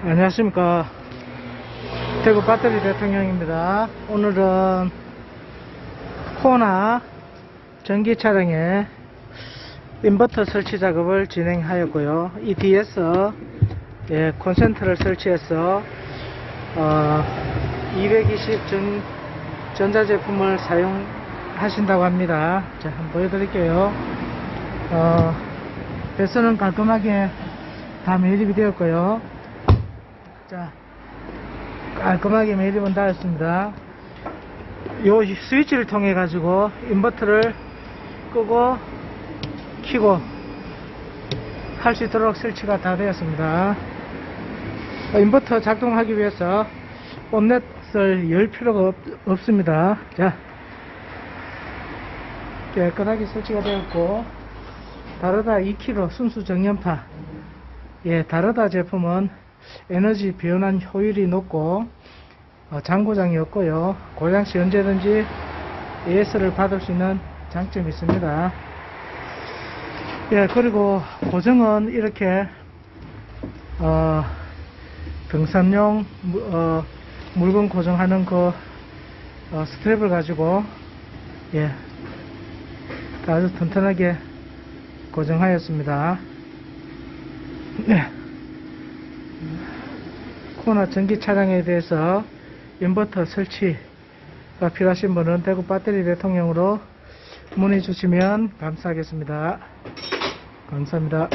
안녕하십니까. 대구 배터리 대통령입니다. 오늘은 코나 전기 차량에 인버터 설치 작업을 진행하였고요. 이 뒤에서 예, 콘센트를 설치해서 어, 220 전, 전자제품을 사용하신다고 합니다. 자, 한번 보여드릴게요. 어, 배선은 깔끔하게 다 매립이 되었고요. 자, 깔끔하게 매립은 닿았습니다. 요 스위치를 통해 가지고 인버터를 끄고 키고 할 수 있도록 설치가 다 되었습니다. 어, 인버터 작동하기 위해서 본넷을 열 필요가 없, 습니다 자, 깨끗하게 설치가 되었고 다르다 2kg 순수 정연파 예, 다르다 제품은 에너지 변환 효율이 높고 어, 장고장이 없고요. 고장시 언제든지 AS를 받을 수 있는 장점이 있습니다. 예, 그리고 고정은 이렇게 어, 등산용 무- 어, 물건 고정하는 그 어, 스트랩을 가지고 예, 아주 튼튼하게 고정하였습니다. 네. 코나 전기 차량에 대해서 인버터 설치가 필요하신 분은 대구 배터리 대통령으로 문의 주시면 감사하겠습니다. 감사합니다.